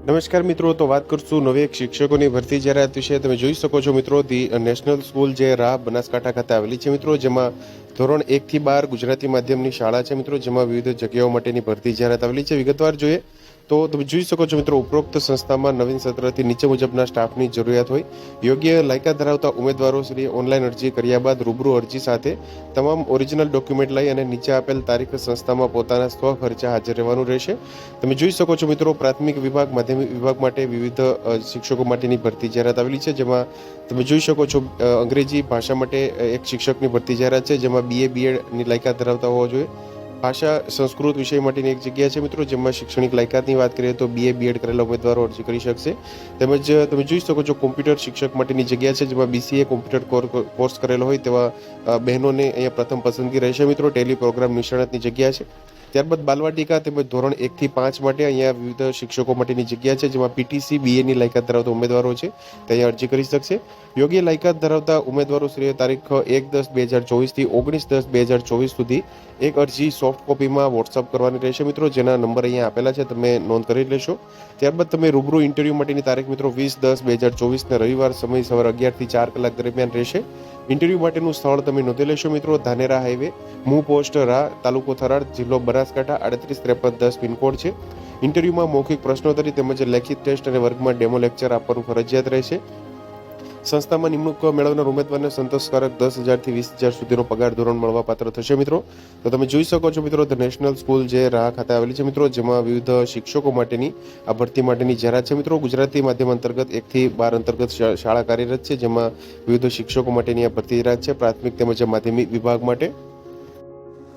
નમસ્કાર મિત્રો, તો વાત કરશું નવી એક શિક્ષકોની ભરતી જાહેરાત વિશે. તમે જોઈ શકો છો મિત્રો, ધી નેશનલ સ્કૂલ જે રાહ બનાસકાંઠા ખાતે આવેલી છે મિત્રો, જેમાં ધોરણ એકથી બાર ગુજરાતી માધ્યમની શાળા છે મિત્રો, જેમાં વિવિધ જગ્યાઓ માટેની ભરતી જાહેરાત આવેલી છે. વિગતવાર જોઈએ તો તમે જોઈ શકો છો મિત્રો, ઉપરોક્ત સંસ્થામાં નવીન સત્રથી નીચે મુજબના સ્ટાફની જરૂરિયાત હોય. યોગ્ય લાયકાત ધરાવતા ઉમેદવારો શ્રી ઓનલાઈન અરજી કર્યા બાદ રૂબરૂ અરજી સાથે તમામ ઓરિજિનલ ડોક્યુમેન્ટ લઈ અને નીચે આપેલ તારીખ સંસ્થામાં પોતાના સ્વ ખર્ચે હાજર રહેવાનું રહેશે. તમે જોઈ શકો છો મિત્રો, પ્રાથમિક વિભાગ, માધ્યમિક વિભાગ માટે વિવિધ શિક્ષકો માટેની ભરતી જાહેરાત આવેલી છે, જેમાં તમે જોઈ શકો છો અંગ્રેજી ભાષા માટે એક શિક્ષકની ભરતી જાહેરાત છે, જેમાં બીએ બીએડની લાયકાત ધરાવતા હોવા જોઈએ. ભાષા સંસ્કૃત વિષય માટેની એક જગ્યા છે મિત્રો, જેમાં શૈક્ષણિક લાયકાતની વાત કરીએ તો બીએ બીએડ કરેલા ઉમેદવારો અરજી કરી શકશે. તેમજ તમે જોઈ શકો છો કોમ્પ્યુટર શિક્ષક માટેની જગ્યા છે, જેમાં બીસીએ કોમ્પ્યુટર કોર- કોર્સ કરેલો હોય તેવા બહેનોને અહીંયા પ્રથમ પસંદગી રહેશે મિત્રો. ટેલી પ્રોગ્રામ નિષ્ણાતની જગ્યા છે. ત્યારબાદ બાલવાટિકા તેમજ ધોરણ એકથી પાંચ માટે અહીંયા વિવિધ શિક્ષકો માટેની જગ્યા છે, જેમાં પીટીસી બીએની લાયકાત ધરાવતા ઉમેદવારો છે. તે અહીંયા અરજી કરી શકશે. યોગ્ય લાયકાત ધરાવતા ઉમેદવારો શ્રી તારીખ એક દસ બે હજાર ચોવીસથી ઓગણીસ દસ બે હજાર ચોવીસ સુધી એક અરજી સોફ્ટ કોપીમાં વોટ્સઅપ કરવાની રહેશે મિત્રો, જેના નંબર અહીંયા આપેલા છે, તમે નોંધ કરી લેશો. ત્યારબાદ તમે રૂબરૂ ઇન્ટરવ્યૂ માટેની તારીખ મિત્રો વીસ દસ બે હજાર ચોવીસના રવિવાર સમય સવારે અગિયારથી ચાર કલાક દરમિયાન રહેશે. ઇન્ટરવ્યૂ માટેનું સ્થળ તમે નોંધી લેશો મિત્રો. ધાનેરા હાઈવે, મૂ પોસ્ટ રા, તાલુકો થરાદ, જિલ્લો બનાસકાંઠા, આડત્રીસ ત્રેપન દસ પિનકોડ છે. ઇન્ટરવ્યૂમાં મૌખિક પ્રશ્નોત્તરી તેમજ લેખિત ટેસ્ટ અને વર્ગમાં ડેમો લેક્ચર આપવાનું ફરજિયાત રહેશે. સંસ્થામાં નિમણૂક મેળવનાર ઉમેદવારને સંતોષકારક દસ હજારથી વીસ હજાર સુધીનો પગાર ધોરણ મળવા પાત્ર થશે, મિત્રો. તો તમે જોઈ શકો છો, મિત્રો, ધ નેશનલ સ્કૂલ જે રાહ ખાતે આવેલી છે, મિત્રો, જેમાં વિવિધ શિક્ષકો માટેની, આ ભરતી માટેની જાહેરાત છે, મિત્રો. ગુજરાતી માધ્યમ અંતર્ગત એકથી બાર અંતર્ગત શાળા કાર્યરત છે, જેમાં વિવિધ શિક્ષકો માટેની આ ભરતી જાહેરાત છે. પ્રાથમિક તેમજ માધ્યમિક વિભાગ માટે